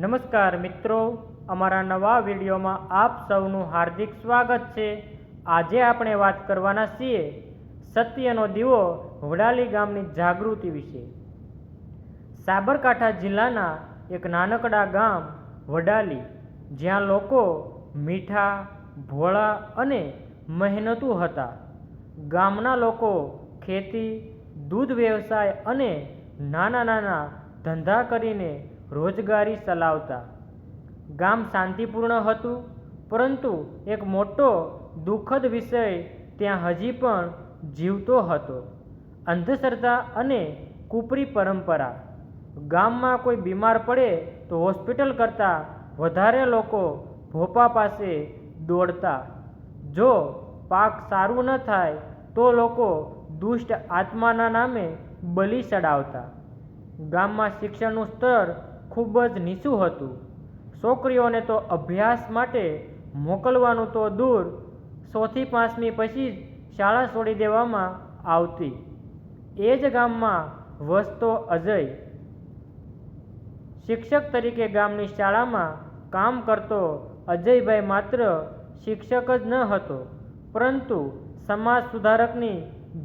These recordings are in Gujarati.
નમસ્કાર મિત્રો, અમારા નવા વિડીયોમાં આપ સૌનું હાર્દિક સ્વાગત છે. આજે આપણે વાત કરવાના છીએ સત્યનો દીવો વડાલી ગામની જાગૃતિ વિશે. સાબરકાંઠા જિલ્લાના એક નાનકડા ગામ વડાલી, જ્યાં લોકો મીઠા, ભોળા અને મહેનતુ હતા. ગામના લોકો ખેતી, દૂધ વ્યવસાય અને નાના નાના ધંધા કરીને રોજગારી ચલાવતા. ગામ શાંતિપૂર્ણ હતું, પરંતુ એક મોટો દુઃખદ વિષય ત્યાં હજી પણ જીવતો હતો. અંધશ્રદ્ધા અને કુપરી પરંપરા. ગામમાં કોઈ બીમાર પડે તો હોસ્પિટલ કરતાં વધારે લોકો ભોપા પાસે દોડતા. જો પાક સારું ન થાય તો લોકો દુષ્ટ આત્માના નામે બલિ ચડાવતા. ગામમાં શિક્ષણનું સ્તર ખૂબ જ નીચું હતું. છોકરીઓને તો અભ્યાસ માટે મોકલવાનું તો દૂર, સોથી પાંચમી પછી જ શાળા છોડી દેવામાં આવતી. એ જ ગામમાં વસતો અજય શિક્ષક તરીકે ગામની શાળામાં કામ કરતો અજયભાઈ માત્ર શિક્ષક જ ન હતો, પરંતુ સમાજ સુધારકની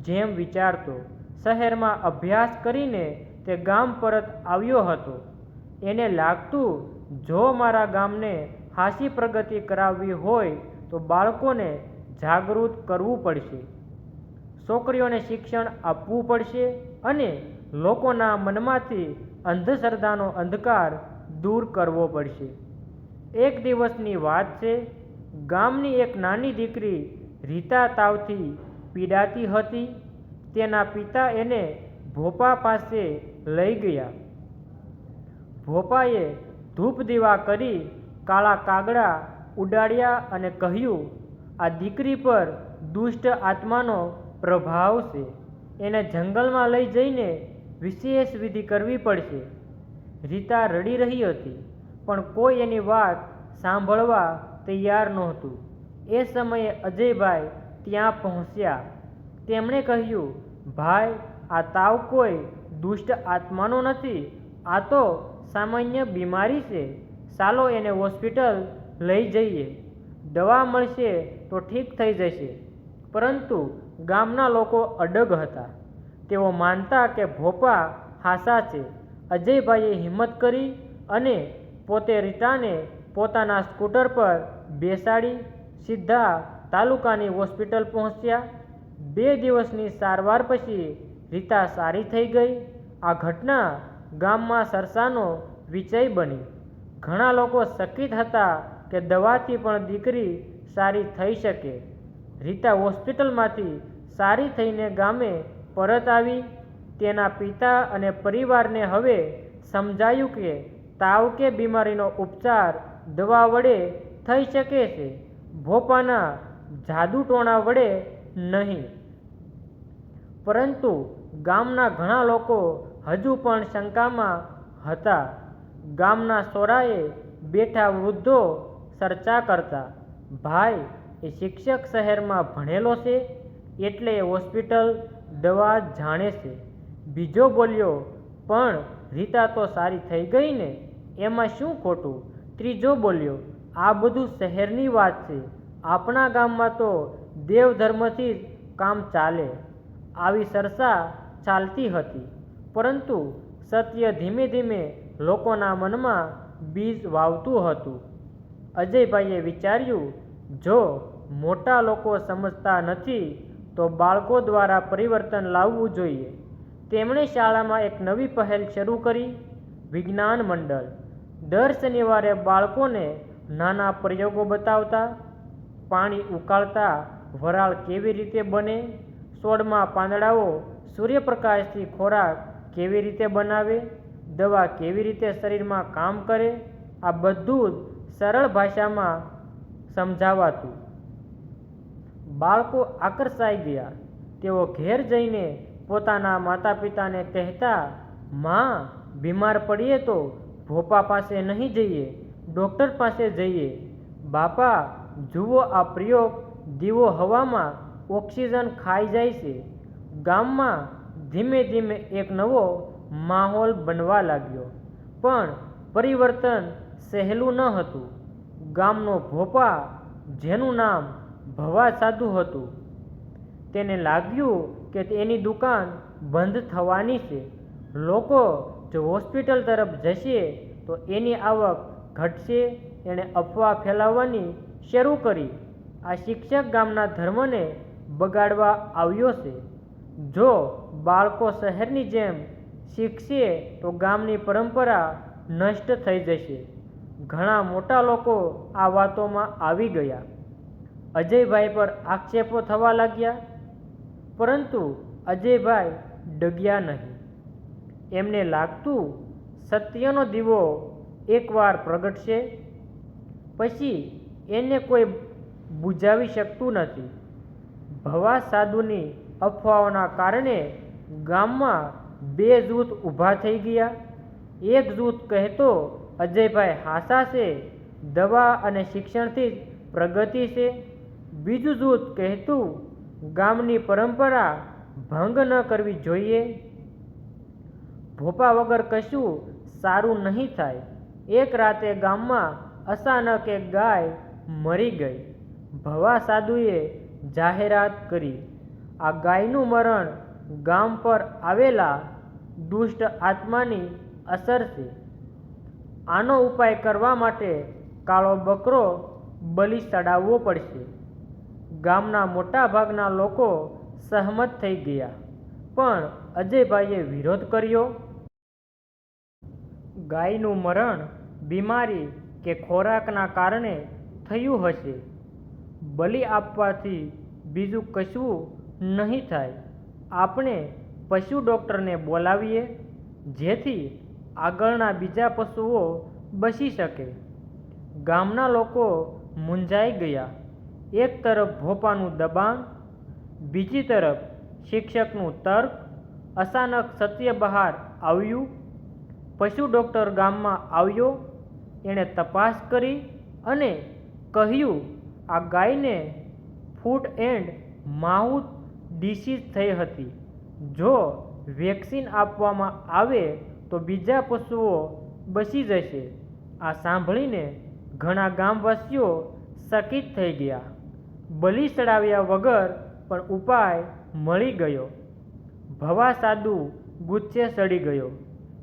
જેમ વિચારતો. શહેરમાં અભ્યાસ કરીને તે ગામ પરત આવ્યો હતો. એને લાગતું, જો મારા ગામને હાસી પ્રગતિ કરાવવી હોય, તો બાળકોને જાગૃત કરવું પડશે. છોકરીઓને શિક્ષણ આપવું પડશે અને લોકોના મનમાંથી અંધશ્રદ્ધાનો અંધકાર દૂર કરવો પડશે. એક દિવસની વાત છે, ગામની એક નાની દીકરી રીતા તાવથી પીડાતી હતી. તેના પિતા એને ભોપા પાસે લઈ ગયા. ભોપાએ ધૂપ દીવા કરી કાળા કાગડા ઉડાડ્યા અને કહ્યું, આ દીકરી પર દુષ્ટ આત્માનો પ્રભાવ છે. એને જંગલમાં લઈ જઈને વિશેષ વિધિ કરવી પડશે. રીતા રડી રહી હતી, પણ કોઈ એની વાત સાંભળવા તૈયાર નહોતું. એ સમયે અજયભાઈ ત્યાં પહોંચ્યા. તેમણે કહ્યું, ભાઈ, આ તાવ કોઈ દુષ્ટ આત્માનો નથી. આ તો સામાન્ય બીમારી છે, ચાલો એને હોસ્પિટલ લઈ જઈએ. દવા મળશે તો ઠીક થઈ જશે. પરંતુ ગામના લોકો અડગ હતા. તેઓ માનતા કે ભોપા હાસા છે. અજયભાઈએ હિંમત કરી અને પોતે રીટાને પોતાના સ્કૂટર પર બેસાડી સીધા તાલુકાની હોસ્પિટલ પહોંચ્યા. બે દિવસની સારવાર પછી રીતા સારી થઈ ગઈ. આ ઘટના ગામમાં સરસાનો વિષય બની. ઘણા લોકો શક્કિત હતા કે દવાથી પણ દીકરી સારી થઈ શકે. રીતા હોસ્પિટલમાંથી સારી થઈને ગામે પરત આવી. તેના પિતા અને પરિવારને હવે સમજાયું કે તાવ કે બીમારીનો ઉપચાર દવા વડે થઈ શકે છે. ભોપાના જાદુટોણા વડે નહીં. પરંતુ ગામના ઘણા લોકો હજુ પણ શંકામાં હતા. ગામના સોરાએ બેઠા વૃદ્ધો ચર્ચા કરતા, ભાઈ, એ શિક્ષક શહેરમાં ભણેલો છે? એટલે હોસ્પિટલ દવા જાણે છે. બીજો બોલ્યો, પણ રીતા તો સારી થઈ ગઈ ને, એમાં શું ખોટું? ત્રીજો બોલ્યો, આ બધું શહેરની વાત છે. આપણા ગામમાં તો દેવ ધર્મથી જ કામ ચાલે. આવી ચર્ચા ચાલતી હતી. પરંતુ સત્ય ધીમે ધીમે લોકોના મનમાં બીજ વાવતું હતું. અજયભાઈએ વિચાર્યું, જો મોટા લોકો સમજતા નથી, તો બાળકો દ્વારા પરિવર્તન લાવવું જોઈએ. તેમણે શાળામાં એક નવી પહેલ શરૂ કરી, વિજ્ઞાન મંડળ. દર શનિવારે બાળકોને નાના પ્રયોગો બતાવતા, પાણી ઉકાળતા, વરાળ કેવી રીતે બને, છોડમાં પાંદડાઓ, સૂર્યપ્રકાશથી ખોરાક કેવી રીતે બનાવે, દવા કેવી રીતે શરીરમાં કામ કરે, આ બધું જ સરળ ભાષામાં સમજાવાતું. બાળકો આકર્ષાઈ ગયા. તેઓ ઘેર જઈને પોતાના માતા પિતાને કહેતા, માં, બીમાર પડીએ તો ભોપા પાસે નહીં જઈએ, ડૉક્ટર પાસે જઈએ. બાપા, જુઓ આ પ્રયોગ, દીવો હવામાં ઓક્સિજન ખાઈ જાય છે. ગામમાં ધીમે ધીમે એક નવો માહોલ બનવા લાગ્યો. પણ પરિવર્તન સહેલું ન હતું. ગામનો ભોપા, જેનું નામ ભવા સાધુ હતું, તેને લાગ્યું કે એની દુકાન બંધ થવાની છે. લોકો જો હોસ્પિટલ તરફ જશે, તો એની આવક ઘટશે. એણે અફવા ફેલાવવાની શરૂ કરી. આ શિક્ષક ગામના ધર્મને બગાડવા આવ્યો છે. જો બાળકો શહેરની જેમ શીખશે તો ગામની પરંપરા નષ્ટ થઈ જશે. ઘણા મોટા લોકો આ વાતોમાં આવી ગયા. અજયભાઈ પર આક્ષેપો થવા લાગ્યા, પરંતુ અજયભાઈ ડગ્યા નહીં. એમને લાગતું સત્યનો દીવો એકવાર પ્રગટશે, પછી એને કોઈ બુઝાવી શકતું નથી. ભવા સાધુની અફવાઓના કારણે ગામમાં બે જૂથ ઊભા થઈ ગયા. એક જૂથ કહેતો, અજયભાઈ હાસા છે, દવા અને શિક્ષણથી જ પ્રગતિ છે. બીજું જૂથ કહેતું, ગામની પરંપરા ભંગ ન કરવી જોઈએ. ભોપા વગર કશું સારું નહીં થાય. એક રાતે ગામમાં અચાનક એક ગાય મરી ગઈ. ભવા સાધુએ જાહેરાત કરી. આ ગાયનું મરણ ગામ પર આવેલા દુષ્ટ આત્માની અસર છે. આનો ઉપાય કરવા માટે કાળો બકરો બલિ ચડાવવો પડશે. ગામના મોટાભાગના લોકો સહમત થઈ ગયા, પણ અજયભાઈએ વિરોધ કર્યો. ગાયનું મરણ બીમારી કે ખોરાકના કારણે થયું હશે. બલિ આપવાથી બીજું કશું નહીં થાય. આપણે પશુ ડૉક્ટરને બોલાવીએ, જેથી આગળના બીજા પશુઓ બચી શકે. ગામના લોકો મૂંઝાઈ ગયા. એક તરફ ભોપાનું દબાણ, બીજી તરફ શિક્ષકનું તર્ક, અચાનક સત્ય બહાર આવ્યું. પશુ ડૉક્ટર ગામમાં આવ્યો, એણે તપાસ કરી અને કહ્યું, આ ગાયને ફૂટ એન્ડ માઉથ ડિસીઝ થઈ હતી. જો વેક્સિન આપવામાં આવે તો બીજા પશુઓ બચી જશે. આ સાંભળીને ઘણા ગામવાસીઓ સકિત થઈ ગયા. બલિ ચડાવ્યા વગર પણ ઉપાય મળી ગયો. ભવા સાધુ ગુચ્છે સડી ગયો.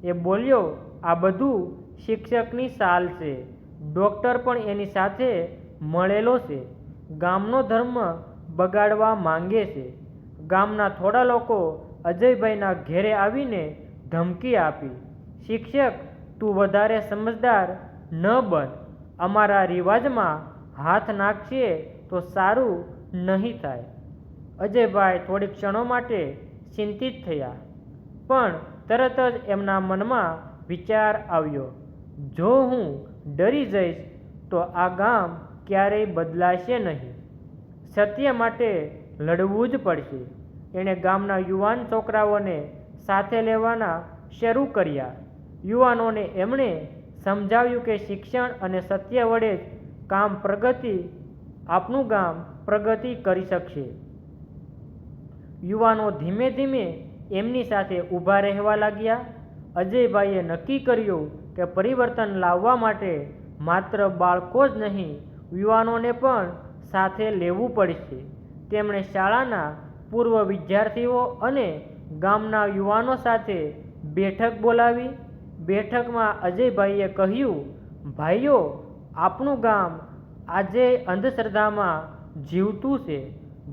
એ બોલ્યો, આ બધું શિક્ષકની સાલ છે. ડૉક્ટર પણ એની સાથે મળેલો છે. ગામનો ધર્મ બગાડવા માંગે છે. ગામના થોડા લોકો અજયભાઈના ઘેરે આવીને ધમકી આપી. શિક્ષક, તું વધારે સમજદાર ન બન. અમારા રિવાજમાં હાથ નાખશે તો સારું નહીં થાય. અજયભાઈ થોડી ક્ષણો માટે ચિંતિત થયા, પણ તરત જ એમના મનમાં વિચાર આવ્યો, જો હું ડરી જઈશ, તો આ ગામ ક્યારેય બદલાશે નહીં. સત્ય માટે લડવું જ પડશે. એણે ગામના યુવાન છોકરાઓને સાથે લેવાના શરૂ કર્યા. યુવાનોને એમણે સમજાવ્યું કે શિક્ષણ અને સત્ય વડે જ કામ પ્રગતિ, આપનું ગામ પ્રગતિ કરી શકશે. યુવાનો ધીમે ધીમે એમની સાથે ઊભા રહેવા લાગ્યા. અજયભાઈએ નક્કી કર્યું કે પરિવર્તન લાવવા માટે માત્ર બાળકો જ નહીં, યુવાનોને પણ સાથે લેવું પડશે. તેમણે શાળાના પૂર્વ વિદ્યાર્થીઓ અને ગામના યુવાનો સાથે બેઠક બોલાવી બેઠકમાં અજયભાઈએ કહ્યું, ભાઈઓ, આપણું ગામ આજે અંધશ્રદ્ધામાં જીવતું છે.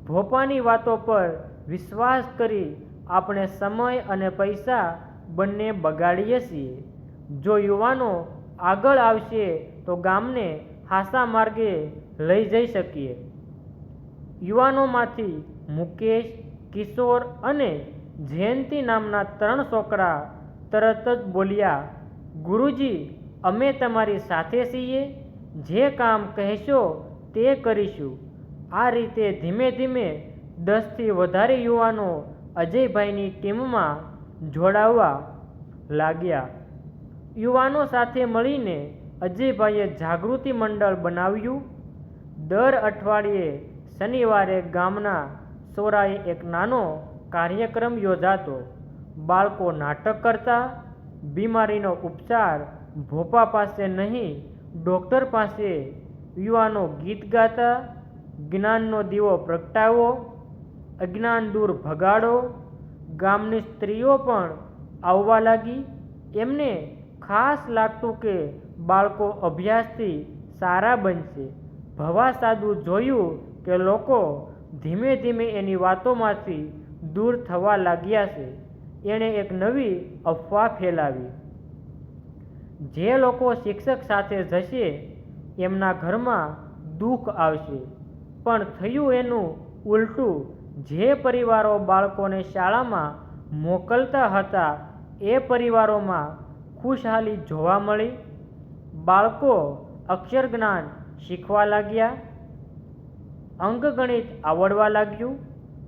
ભોપાની વાતો પર વિશ્વાસ કરી આપણે સમય અને પૈસા બંને બગાડીએ છીએ. જો યુવાનો આગળ આવશે તો ગામને હાસા માર્ગે લઈ જઈ શકીએ. યુવાનોમાંથી મુકેશ, કિશોર અને જયંતિ નામના ત્રણ છોકરા તરત જ બોલ્યા, ગુરુજી, અમે તમારી સાથે છીએ. જે કામ કહેશો તે કરીશું. આ રીતે ધીમે ધીમે દસથી વધારે યુવાનો અજયભાઈની ટીમમાં જોડાવા લાગ્યા. યુવાનો સાથે મળીને અજયભાઈએ જાગૃતિ મંડળ બનાવ્યું. દર અઠવાડિયે શનિવારે ગામના સોરાએ એક નાનો કાર્યક્રમ યોજાતો. બાળકો નાટક કરતા, બીમારીનો ઉપચાર, ભોપા પાસે નહીં, ડૉક્ટર પાસે યુવાનો ગીત ગાતા, જ્ઞાનનો દીવો પ્રગટાવો અજ્ઞાન દૂર ભગાડો, ગામની સ્ત્રીઓ પણ આવવા લાગી. એમને ખાસ લાગતું કે બાળકો અભ્યાસથી સારા બનશે. ભવા સાદું જોયું કે લોકો ધીમે ધીમે એની વાતોમાંથી દૂર થવા લાગ્યા છે. એણે એક નવી અફવા ફેલાવી. જે લોકો શિક્ષક સાથે જશે, એમના ઘરમાં દુઃખ આવશે. પણ થયું એનું ઉલટું, જે પરિવારો બાળકોને શાળામાં મોકલતા હતા, એ પરિવારોમાં ખુશહાલી જોવા મળી. બાળકો અક્ષર જ્ઞાન શીખવા લાગ્યા. અંકગણિત આવડવા લાગ્યું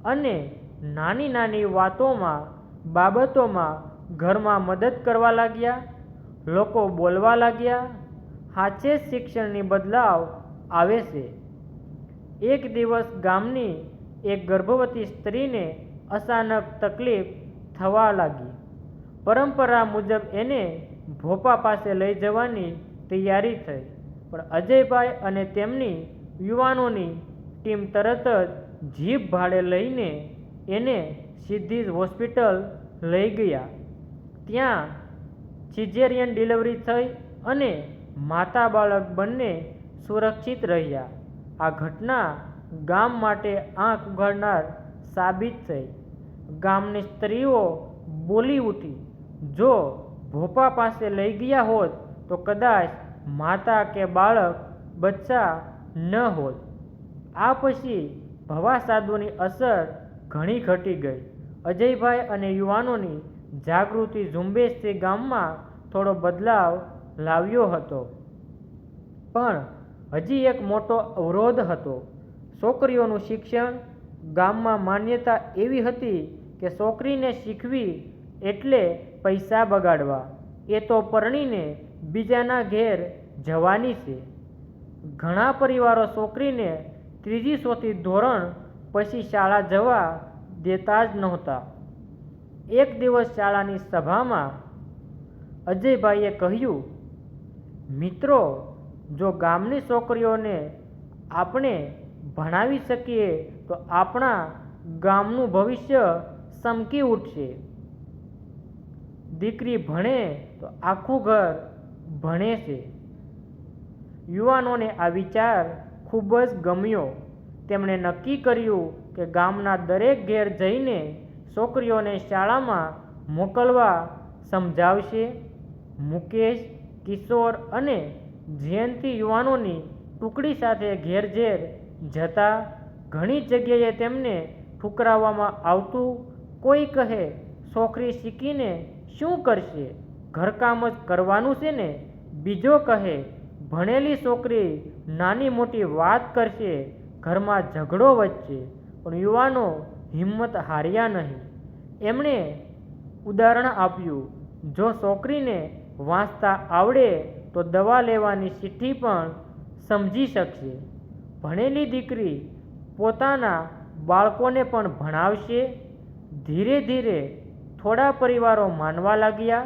અને નાની નાની વાતોમાં, બાબતોમાં ઘરમાં મદદ કરવા લાગ્યા, લોકો બોલવા લાગ્યા હાચે શિક્ષણની બદલાવ આવે છે. એક દિવસ ગામની એક ગર્ભવતી સ્ત્રીને અચાનક તકલીફ થવા લાગી. પરંપરા મુજબ એને ભોપા પાસે લઈ જવાની તૈયારી થઈ. પણ અજયભાઈ અને તેમની યુવાનોની ટીમ તરત જ જીપ ભાડે લઈને એને સીધી જ હોસ્પિટલ લઈ ગયા. ત્યાં સિઝેરિયન ડિલિવરી થઈ અને માતા બાળક બંને સુરક્ષિત રહ્યા. આ ઘટના ગામ માટે આંખ ઉઘાડનાર સાબિત થઈ. ગામની સ્ત્રીઓ બોલી ઉઠી, જો ભોપા પાસે લઈ ગયા હોત તો કદાચ માતા કે બાળક બચ્ચા ન હોત. આ પછી ભવા સાધુની અસર ઘણી ઘટી ગઈ. અજયભાઈ અને યુવાનોની જાગૃતિ ઝુંબેશથી ગામમાં થોડો બદલાવ લાવ્યો હતો. પણ હજી એક મોટો અવરોધ હતો. છોકરીઓનું શિક્ષણ ગામમાં માન્યતા એવી હતી કે છોકરીને શીખવી એટલે પૈસા બગાડવા. એ તો પરણીને બીજાના ઘેર જવાની છે. ઘણા પરિવારો છોકરીને ત્રીજી ચોથી ધોરણ પછી શાળા જવા દેતા જ નહોતા. એક દિવસ શાળાની સભામાં અજયભાઈએ કહ્યું, મિત્રો, જો ગામની છોકરીઓને આપણે ભણાવી શકીએ, તો આપણા ગામનું ભવિષ્ય ચમકી ઉઠશે. દીકરી ભણે તો આખું ઘર ભણે છે. યુવાનોને આ વિચાર ખૂબ જ ગમ્યો. તેમણે નક્કી કર્યું કે ગામના દરેક ઘેર જઈને છોકરીઓને શાળામાં મોકલવા સમજાવશે. મુકેશ, કિશોર અને જયંતિ યુવાનોની ટુકડી સાથે ઘેર ઘેર જતા ઘણી જગ્યાએ તેમને ઠુકરાવવામાં આવતું. કોઈ કહે, છોકરી શીખીને શું કરશે? ઘરકામ જ કરવાનું છે ને? બીજો કહે, ભણેલી છોકરી નાની મોટી વાત કરશે, ઘરમાં ઝઘડો વચ્ચે પણ યુવાનો હિંમત હાર્યા નહીં. એમણે ઉદાહરણ આપ્યું, જો છોકરીને વાંચતા આવડે, તો દવા લેવાની ચિઠ્ઠી પણ સમજી શકશે. ભણેલી દીકરી પોતાના બાળકોને પણ ભણાવશે. ધીરે ધીરે થોડા પરિવારો માનવા લાગ્યા.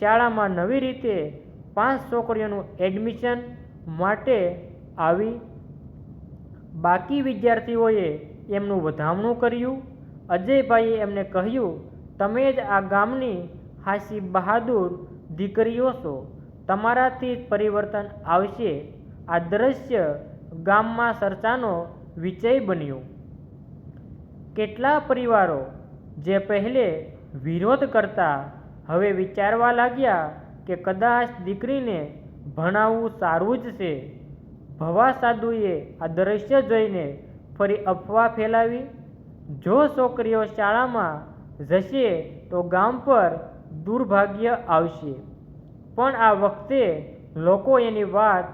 શાળામાં નવી રીતે પાંચ છોકરીઓનું એડમિશન માટે આવી બાકી વિદ્યાર્થીઓએ એમનું વધામણું કર્યું. અજયભાઈએ એમને કહ્યું, તમે જ આ ગામની હાસી બહાદુર દીકરીઓ છો. તમારાથી જ પરિવર્તન આવશે. આ દ્રશ્ય ગામમાં ચર્ચાનો વિષય બન્યો. કેટલા પરિવારો જે પહેલે વિરોધ કરતા હવે વિચારવા લાગ્યા કે કદાચ દીકરીને ભણાવવું સારું જ છે. ભવા સાધુએ આ દ્રશ્ય જોઈને ફરી અફવા ફેલાવી. જો છોકરીઓ શાળામાં જશે તો ગામ પર દુર્ભાગ્ય આવશે. પણ આ વખતે લોકો એની વાત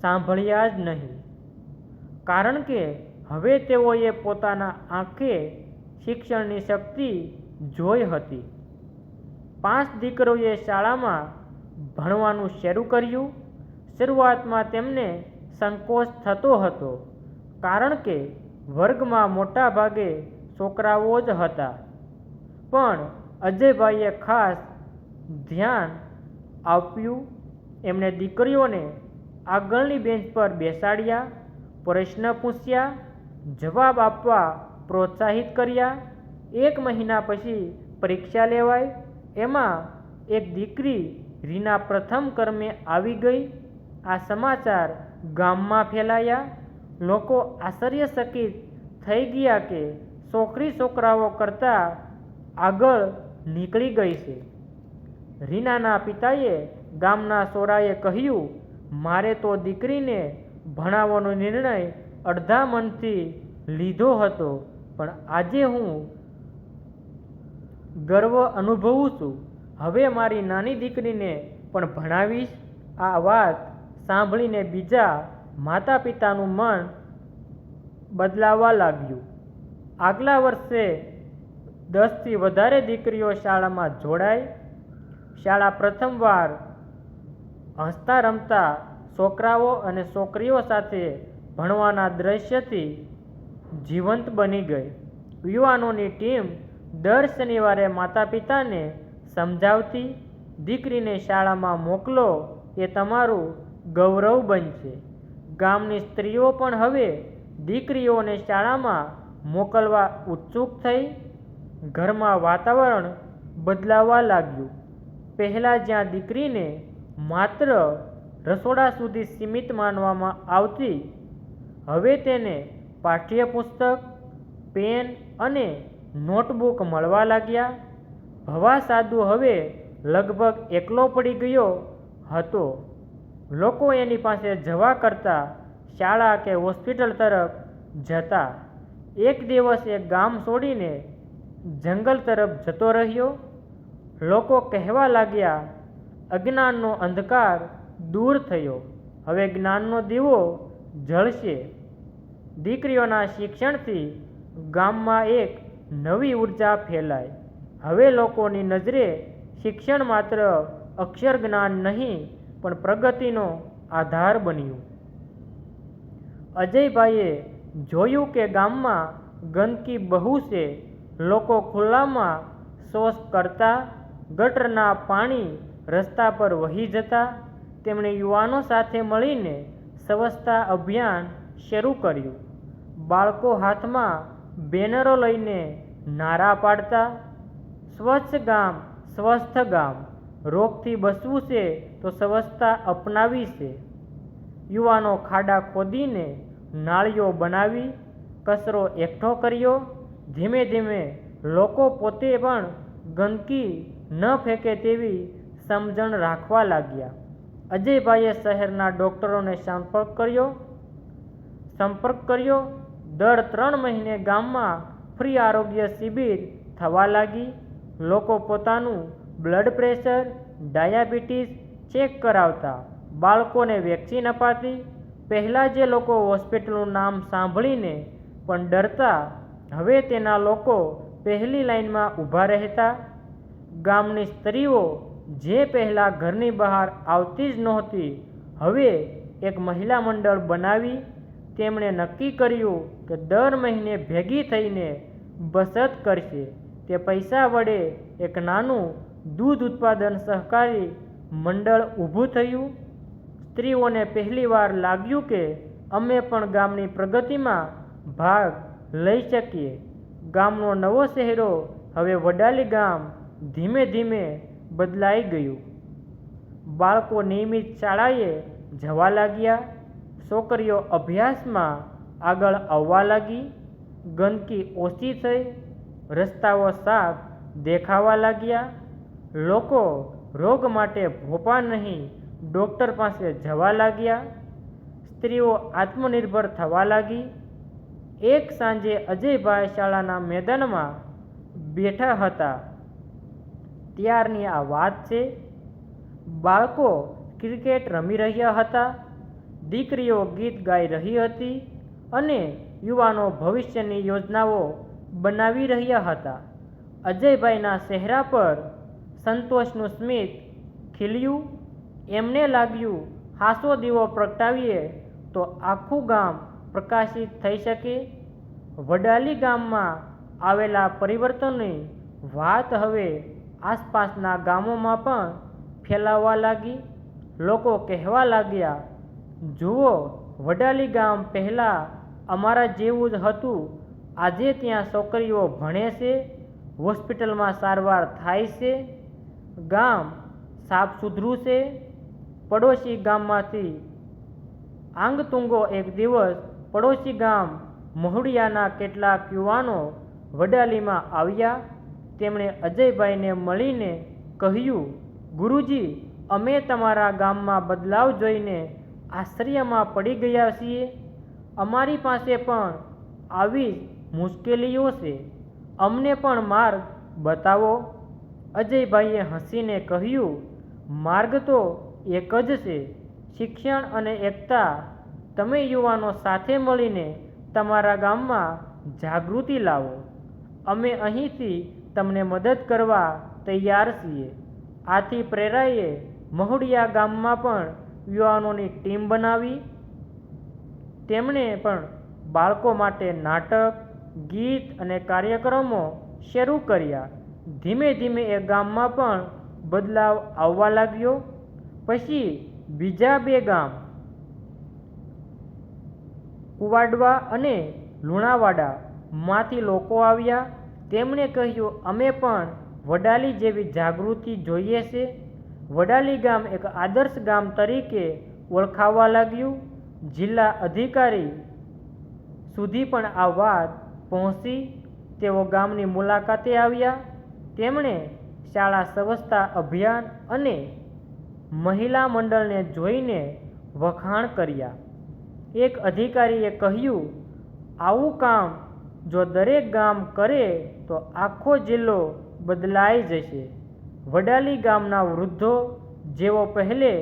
સાંભળ્યા જ નહીં. કારણ કે હવે તેઓએ પોતાના આંખે શિક્ષણની શક્તિ જોઈ હતી. પાંચ દીકરીઓએ શાળામાં ભણવાનું શરૂ કર્યું. શરૂઆતમાં તેમને સંકોચ થતો હતો, કારણ કે વર્ગમાં મોટા ભાગે છોકરાઓ જ હતા. પણ અજયભાઈએ ખાસ ધ્યાન આપ્યું. એમણે દીકરીઓને આગળની બેન્ચ પર બેસાડ્યા, પ્રશ્ન પૂછ્યા, જવાબ આપવા પ્રોત્સાહિત કર્યા. એક મહિના પછી પરીક્ષા લેવાય. એમાં એક દીકરી રીના પ્રથમ કર્મે આવી ગઈ. આ સમાચાર ગામમાં ફેલાયા. લોકો આશ્ચર્યચકિત થઈ ગયા કે છોકરી છોકરાઓ કરતાં આગળ નીકળી ગઈ છે. રીનાના પિતાએ ગામના સોરાએ કહ્યું, મારે તો દીકરીને ભણાવવાનો નિર્ણય અડધા મનથી લીધો હતો, પણ આજે હું ગર્વ અનુભવું છું. હવે મારી નાની દીકરીને પણ ભણાવીશ? આ વાત સાંભળીને બીજા માતા પિતાનું મન બદલાવા લાગ્યું. આગલા વર્ષે દસથી વધારે દીકરીઓ શાળામાં જોડાઈ. શાળા પ્રથમવાર હસતા રમતા છોકરાઓ અને છોકરીઓ સાથે ભણવાના દ્રશ્યથી જીવંત બની ગઈ. યુવાનોની ટીમ દર શનિવારે માતા પિતાને સમજાવતી દીકરીને શાળામાં મોકલો એ તમારું ગૌરવ બનશે. ગામની સ્ત્રીઓ પણ હવે દીકરીઓને શાળામાં મોકલવા ઉત્સુક થઈ ઘરમાં વાતાવરણ બદલાવા લાગ્યું. પહેલાં જ્યાં દીકરીને માત્ર રસોડા સુધી સીમિત માનવામાં આવતી, હવે તેને પાઠ્યપુસ્તક, પેન અને નોટબુક મળવા લાગ્યા. ભવા સાધુ હવે લગભગ એકલો પડી ગયો હતો. લોકો એની પાસે જવા કરતાં શાળા કે હોસ્પિટલ તરફ જતા. એક દિવસ એ ગામ છોડીને જંગલ તરફ જતો રહ્યો. લોકો કહેવા લાગ્યા, અજ્ઞાનનો અંધકાર દૂર થયો. હવે જ્ઞાનનો દીવો જળશે. દીકરીઓના શિક્ષણથી ગામમાં એક નવી ઊર્જા ફેલાય હવે લોકોની નજરે શિક્ષણ માત્ર અક્ષર જ્ઞાન નહીં, પણ પ્રગતિનો આધાર બન્યું. અજયભાઈએ જોયું કે ગામમાં ગંદકી બહુ છે, લોકો ખુલ્લામાં શોષ કરતા, ગટરના પાણી રસ્તા પર વહી જતા, તેમણે યુવાનો સાથે મળીને સ્વચ્છતા અભિયાન શરૂ કર્યું. બાળકો હાથમાં બેનરો લઈને નારા પાડતા સ્વચ્છ ગામ, સ્વસ્થ ગામ. રોગથી બચવું છે તો સ્વચ્છતા અપનાવી છે. યુવાનો ખાડા ખોદીને નાળીઓ બનાવી, કચરો એકઠો કર્યો. ધીમે ધીમે લોકો પોતે પણ ગંદકી ન ફેંકે તેવી સમજણ રાખવા લાગ્યા. અજયભાઈએ શહેરના ડૉક્ટરોને સંપર્ક કર્યો. સંપર્ક કર્યો. દર ત્રણ મહિને ગામમાં ફ્રી આરોગ્ય શિબિર થવા લાગી. લોકો પોતાનું બ્લડ પ્રેશર ડાયાબિટીસ ચેક કરાવતા બાળકોને વેક્સિન અપાતી. પહેલાં જે લોકો હોસ્પિટલનું નામ સાંભળીને પણ ડરતા, હવે તેના લોકો પહેલી લાઈનમાં ઊભા રહેતા. ગામની સ્ત્રીઓ જે પહેલાં ઘરની બહાર આવતી જ નહોતી, હવે એક મહિલા મંડળ બનાવી. તેમણે નક્કી કર્યું કે દર મહિને ભેગી થઈને બચત કરશે. તે પૈસા વડે એક નાનું દૂધ ઉત્પાદન સહકારી મંડળ ઊભું થયું. સ્ત્રીઓને પહેલીવાર લાગ્યું કે અમે પણ ગામની પ્રગતિમાં ભાગ લઈ શકીએ. ગામનો નવો શહેરો હવે વડાલી ગામ ધીમે ધીમે બદલાઈ ગયું. બાળકો નિયમિત શાળાએ જવા લાગ્યા. છોકરીઓ અભ્યાસમાં આગળ આવવા લાગી. ગંદકી ઓછી થઈ. રસ્તાઓ સાફ દેખાવા લાગ્યા. લોકો રોગ માટે ભોપા નહીં, ડૉક્ટર પાસે જવા લાગ્યા. સ્ત્રીઓ આત્મનિર્ભર થવા લાગી. એક સાંજે અજયભાઈ શાળાના મેદાનમાં બેઠા હતા. ત્યારની આ વાત છે, બાળકો ક્રિકેટ રમી રહ્યા હતા. દીકરીઓ ગીત ગાઈ રહી હતી અને યુવાનો ભવિષ્યની યોજનાઓ બનાવી રહ્યા હતા. અજયભાઈના ચહેરા પર સંતોષનું સ્મિત ખીલ્યું. એમને લાગ્યું, હાસો દીવો પ્રગટાવીએ તો આખું ગામ પ્રકાશિત થઈ શકે. વડાલી ગામમાં આવેલા પરિવર્તનની વાત હવે આસપાસના ગામોમાં પણ ફેલાવવા લાગી. લોકો કહેવા લાગ્યા, જુઓ, વડાલી ગામ પહેલાં અમારા જેવું જ હતું. આજે ત્યાં છોકરીઓ ભણે છે, હોસ્પિટલમાં સારવાર થાય છે, ગામ સાફ સુધરું છે, પડોશી ગામમાંથી આંગતુંગો એક દિવસ પડોશી ગામ મહુડિયાના કેટલાક યુવાનો વડાલીમાં આવ્યા. તેમણે અજયભાઈને મળીને કહ્યું, ગુરુજી, અમે તમારા ગામમાં બદલાવ જોઈને આશ્ચર્યમાં પડી ગયા છીએ. અમારી પાસે પણ આવી મુશ્કેલીઓ છે. અમને પણ માર્ગ બતાવો. અજયભાઈએ હસીને કહ્યું, માર્ગ તો એક જ છે. શિક્ષણ અને એકતા. તમે યુવાનો સાથે મળીને તમારા ગામમાં જાગૃતિ લાવો. અમે અહીંથી તમને મદદ કરવા તૈયાર છીએ. આથી પ્રેરાઈએ મહુડિયા ગામમાં પણ યુવાનોની ટીમ બનાવી. તેમણે પણ બાળકો માટે નાટક ગીત અને કાર્યક્રમો શરૂ કર્યા. ધીમે ધીમે એ ગામમાં પણ બદલાવ આવવા લાગ્યો. પછી બીજા બે ગામ, કુવાડવા અને લુણાવાડામાંથી લોકો આવ્યા. તેમણે કહ્યું, અમે પણ વડાલી જેવી જાગૃતિ જોઈએ છે. વડાલી ગામ એક આદર્શ ગામ તરીકે ઓળખાવા લાગ્યું. જિલ્લા અધિકારી સુધી પણ આ વાત પહોંચી તેઓ ગામની મુલાકાતે આવ્યા. તેમણે શાળા સ્વચ્છતા અભિયાન અને મહિલા મંડળને જોઈને વખાણ કર્યા. એક અધિકારીએ કહ્યું, આવું કામ જો દરેક ગામ કરે તો આખો જિલ્લો બદલાઈ જશે. વડાલી ગામના વૃદ્ધો જેઓ પહેલે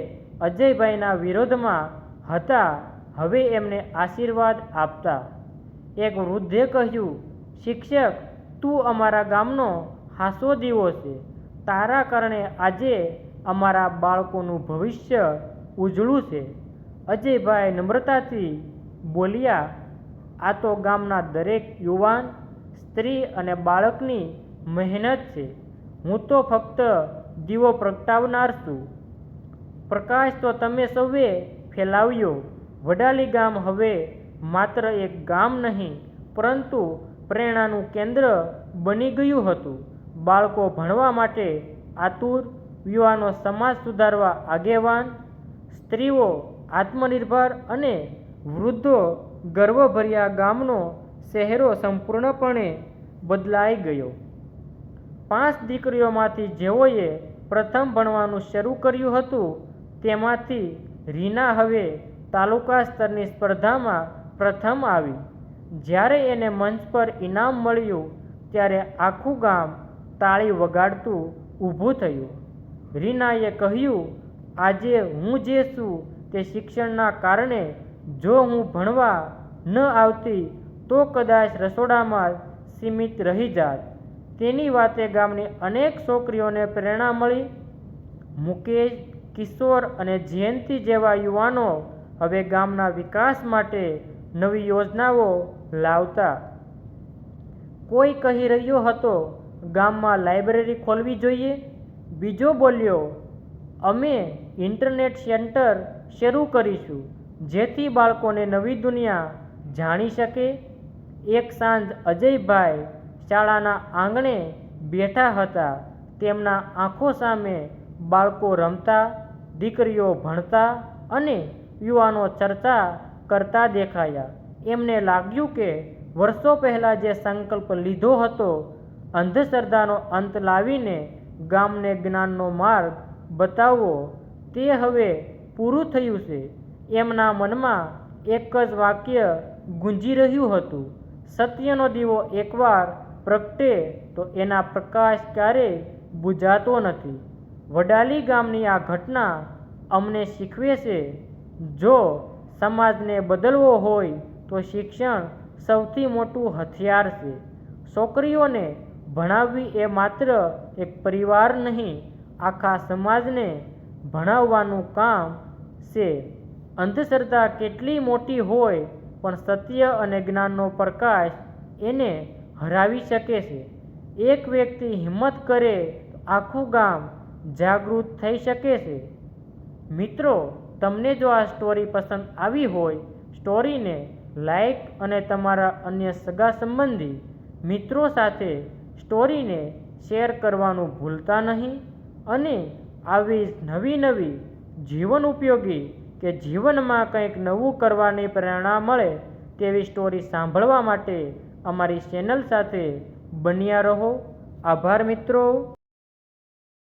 અજયભાઈના વિરોધમાં હતા, હવે એમને આશીર્વાદ આપતા એક વૃદ્ધે કહ્યું, શિક્ષક, તું અમારા ગામનો હાસો દીવો છે. તારા કારણે આજે અમારા બાળકોનું ભવિષ્ય ઉજળું છે. અજયભાઈ નમ્રતાથી બોલ્યા, આ તો ગામના દરેક યુવાન, સ્ત્રી અને બાળકની મહેનત છે. હું તો ફક્ત દીવો પ્રગટાવનાર છું. પ્રકાશ તો તમે સૌએ ફેલાવ્યો. વડાલી ગામ હવે માત્ર એક ગામ નહીં, પરંતુ પ્રેરણાનું કેન્દ્ર બની ગયું હતું. બાળકો ભણવા માટે આતુર, યુવાનો સમાજ સુધારવા આગેવાન, સ્ત્રીઓ આત્મનિર્ભર અને વૃદ્ધો ગર્વભર્યા ગામનો શહેરો સંપૂર્ણપણે બદલાઈ ગયો. પાંચ દીકરીઓમાંથી જેઓએ પ્રથમ ભણવાનું શરૂ કર્યું હતું, તેમાંથી રીના હવે તાલુકા સ્તરની સ્પર્ધામાં પ્રથમ આવી. જ્યારે એને મંચ પર ઇનામ મળ્યું, ત્યારે આખું ગામ તાળી વગાડતું ઊભું થયું. રીનાએ કહ્યું, આજે હું જે છું તે શિક્ષણના કારણે જો હું ભણવા ન આવતી, તો કદાચ રસોડામાં સીમિત રહી જાત. તેની વાતે ગામની અનેક છોકરીઓને પ્રેરણા મળી. મુકેશ, કિશોર અને જયંતિ જેવા યુવાનો હવે ગામના વિકાસ માટે નવી યોજનાઓ લાવતા. કોઈ કહી રહ્યો હતો, ગામમાં લાઇબ્રેરી ખોલવી જોઈએ? બીજો બોલ્યો, અમે ઇન્ટરનેટ સેન્ટર શરૂ કરીશું, જેથી બાળકોને નવી દુનિયા જાણી શકે. એક સાંજ અજયભાઈ શાળાના આંગણે બેઠા હતા. તેમના આંખો સામે બાળકો રમતા, દીકરીઓ ભણતા અને યુવાનો ચર્ચા કરતા દેખાયા. એમને લાગ્યું કે વર્ષો પહેલાં જે સંકલ્પ લીધો હતો, અંધશ્રદ્ધાનો અંત લાવીને ગામને જ્ઞાનનો માર્ગ બતાવવો, તે હવે પૂરું થયું છે. એમના મનમાં એક જ વાક્ય ગુંજી રહ્યું હતું, સત્યનો દીવો એકવાર પ્રગટે તો એના પ્રકાશ ક્યારેય બુજાતો નથી. વડાલી ગામની આ ઘટના અમને શીખવે છે. જો સમાજને બદલવો હોય તો શિક્ષણ સૌથી મોટું હથિયાર છે. છોકરીઓને ભણાવવી એ માત્ર એક પરિવાર નહીં, આખા સમાજને ભણાવવાનું કામ છે. અંધશ્રદ્ધા કેટલી મોટી હોય પણ સત્ય અને જ્ઞાનનો પ્રકાશ એને હરાવી શકે છે. એક વ્યક્તિ હિંમત કરે આખું ગામ જાગૃત થઈ શકે છે. મિત્રો તમને જો આ સ્ટોરી પસંદ આવી હોય સ્ટોરીને લાઈક અને તમારા અન્ય સગા સંબંધી મિત્રો સાથે સ્ટોરીને શેર કરવાનું ભૂલતા નહીં અને આવી નવી નવી જીવન ઉપયોગી કે જીવનમાં કંઈક નવું કરવાની પ્રેરણા મળે તેવી સ્ટોરી સાંભળવા માટે અમારી ચેનલ સાથે બન્યા રહો. આભાર મિત્રો.